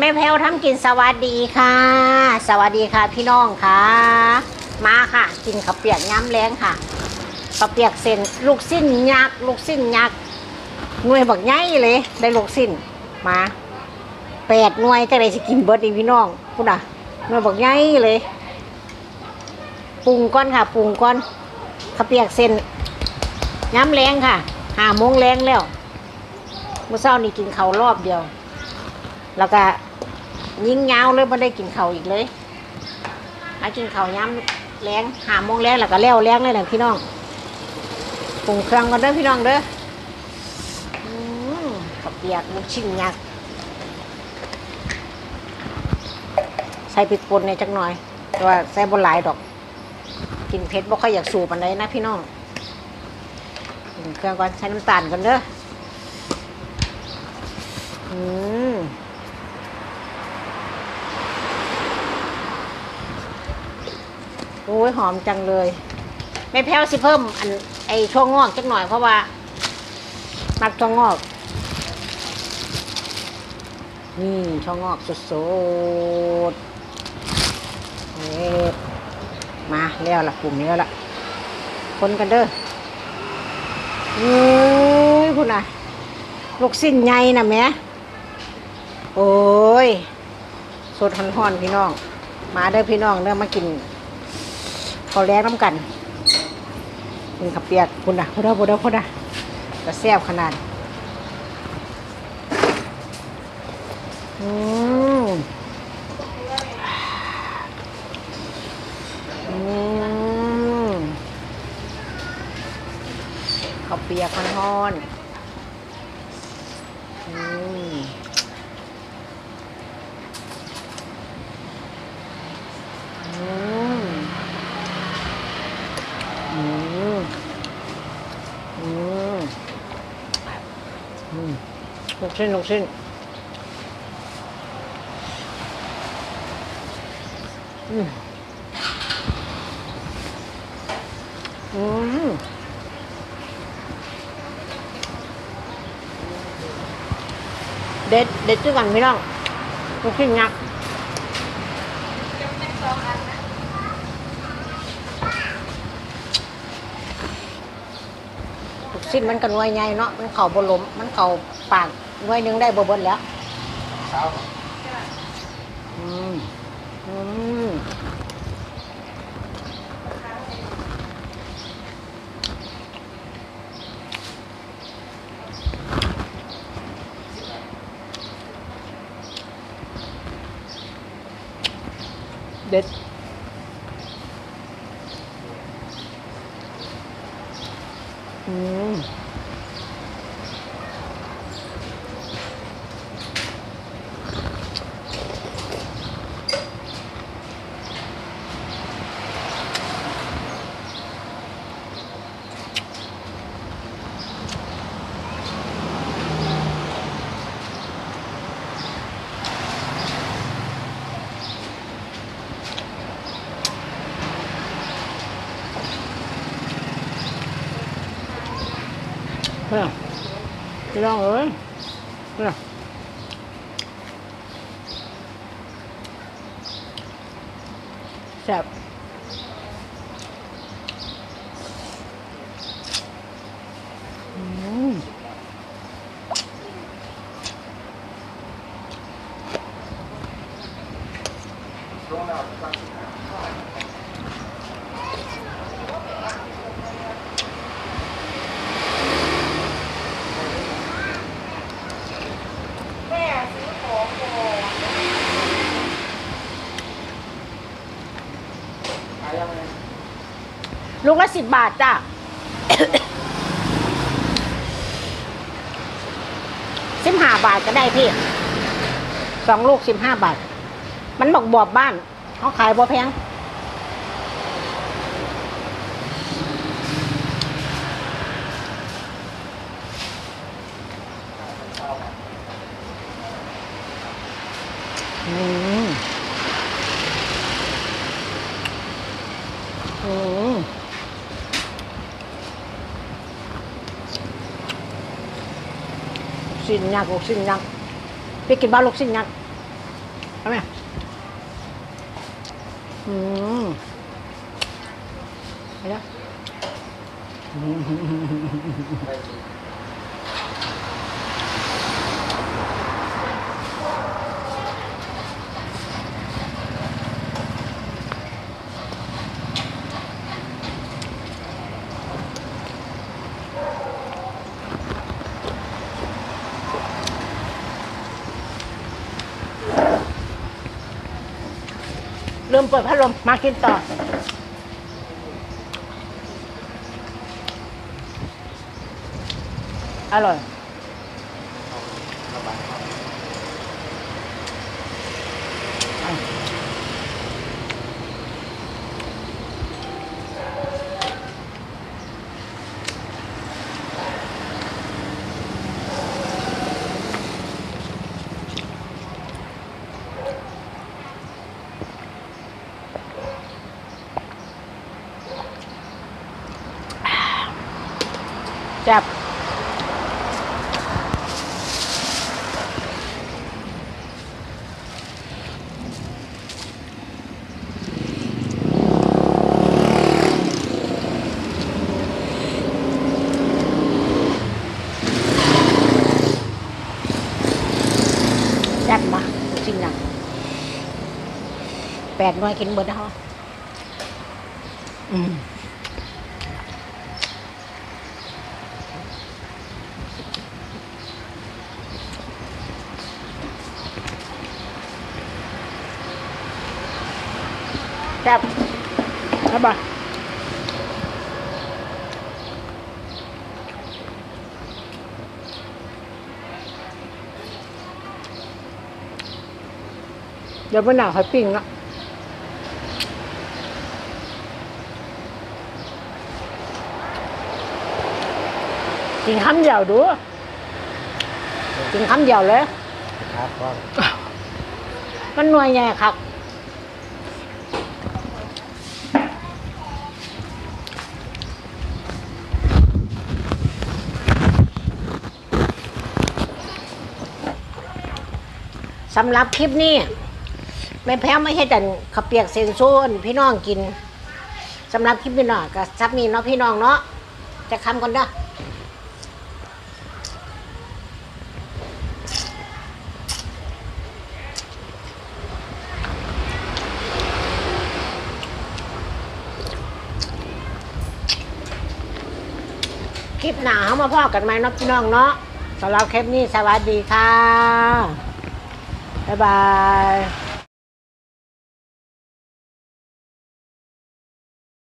แม่แพลวทำกินสวัสดีค่ะ สวัสดีค่ะพี่น้องค่ะ มาค่ะ กินข้าวเปียกย้ำแรงค่ะข้าวเปียกเส้นลูกสิ้นยักษ์ลูกสิ้นยักษ์หน่วยบักใหญ่เลย ได้ลูกสิ้นมาแปดหน่วยจะได้สิกินเบิร์ดอีพี่น้องพูดอะหน่วยบักใหญ่เลยปรุงก้อนค่ะปรุงก้อนข้าวเปียกเส้นย้ำแรงค่ะห้าโมงแรงแล้วเมื่อเช้านี่กินเขารอบเดียว แล้วก็ ยิงยาวเลยไม่ได้กินเข้าอีกเลยมากินเข้าย้ำแรงหาโมงแรงแล้วก็แล้วแรงเลยนะพี่น้องปรุงเครื่องกันเด้อพี่น้องเด้ออืมกับเปียกลูกชิ้นยักษ์ใส่พริกป่นในจักหน่อยแต่ว่าใส่บนหลายดอก กินเผ็ดบ่ค่อยอยากสูบอันใดนะพี่น้องกินเครื่องก่อนใส่น้ำตาลกันเด้ออืม โอ้ ยหอมจังเลยแม่แพ้วสิเพิ่มอันไอช่วงงอกจักหน่อยเพราะว่า มักช่วงงอก นี่ช่วงงอกสดๆเอ๊ะมาแล้วล่ะกลุ่มแล้วละคนกันเด้อเฮ้ยคุณน่ะ ลูกสิ้นใหญ่นะแม่โอ้ยสดห่อนๆพี่น้อง มาเด้อพี่น้องเด้อมากินาวแรงน้ำกันกินขับเปียกคุณนะพุดาพุดาพุดาจะแซ่บขนาดอืมอืมข้าวเปียกมันฮ้อนอืมอืม อืมอืมอืมลูก ชิ้นลูกชิ้นอืมอืมเด็ดเด็ดด้วยกันพี่น้องลูกชิ้นยักษ์ลูกชิ้นมันก็หน่วยใหญ่เนาะมันเข่าบลมมันเข่าปาก หน่วยหนึงได้บ่เบิดแล้วอืมอืมเด็ดอืม เนี่ยพี่น้องเอ้ย เนี่ยแซ่บอืมลูกละสิบบาทจ้ะ สิบห้าบาทก็ได้พี่สองลูกสิบห้าบาท มันบอกบอบบ้าน เขาขายบ่แพงอืม อืมลูก ชิ้นยักษ์ลูกชิ้นยักษ์พี่กินบ้านลูกชิ้นยักษ์ทำไมอืมไปแล้ ลืมเปิดพัดลมมากินต่อ อร่อย จับจัดมาจริงนะแปดน่วยกินเบิดนะฮะอืม จับครับบ่เดี๋ยววันหน้าค่อยปิ้งละกินคำเดียวดูกินคำเดียวเลย ครับก็มันหน่วยใหญ่ครับ สำหรับคลิปนี้แม่แพ้ไม่ให้แต่ขับเปียกเซนโซนพี่น้องกินสำหรับคลิปนี้เนาะก็ซับนี้เนาะพี่น้องเนาะจะคำกันเด้อคลิปหนาเขามาพ่อกันไหมเนาะพี่น้องเนาะสำหรับคลิปนี้สวัสดีค่ะ บ๊ายบาย